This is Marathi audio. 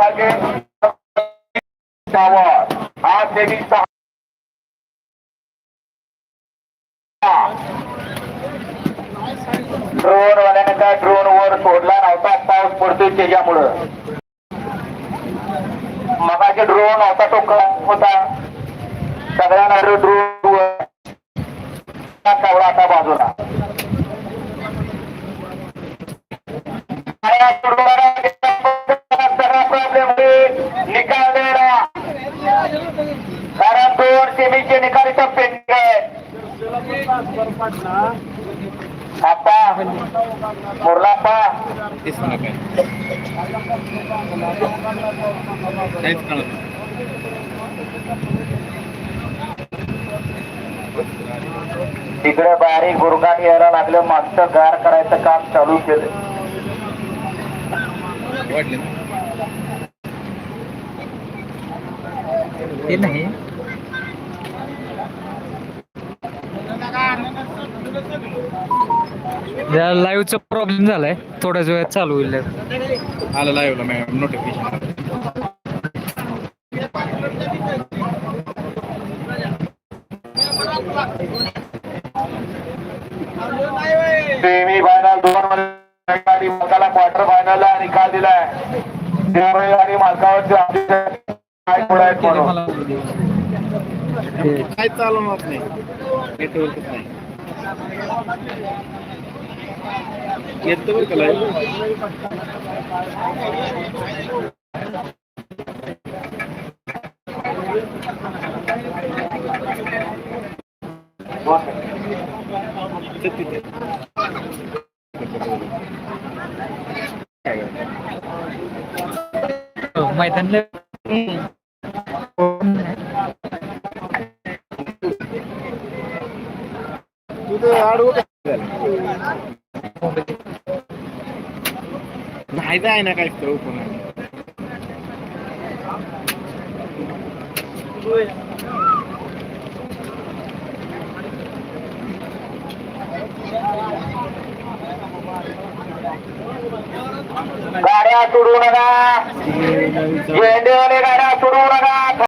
सारखे आज सेमी सहा ड्रोन वाल्याने काय ड्रोन वर सोडला नव्हता. पाऊस पडतोय त्याच्यामुळं. मगाचे ड्रोन होता तो कम होता. सगळ्यांना ड्रोन वर कावळा आता बाजूला. निकाल देणं कारण दोन सेमीचे निकाल इथं पेंडिंग आहेत आता मुरलाप्पा तेच मला काय. काहीच कळत नाही. तिकडे बारीक गुरगाट यायला लागलं मागचं गार करायचं काम चालू केलं वाटले ना ते नाही. लाईव्हचा प्रॉब्लेम झालाय. थोड्याच वेळात चालू होईल. आलं लाईव्हला मॅम नोटिफिकेशन सेमी फायनल दोन मालकाला क्वार्टर फायनलला निकाल दिलाय. त्यामुळे मालकावरची आपली काय चालवणार नाही. नेटवर्कच नाही. येतं बरं. तिथे मैदान नाही जाय ना काय तर ओपन गाड्या सोडू नका. झेंडेवाले गाड्या सोडू नका.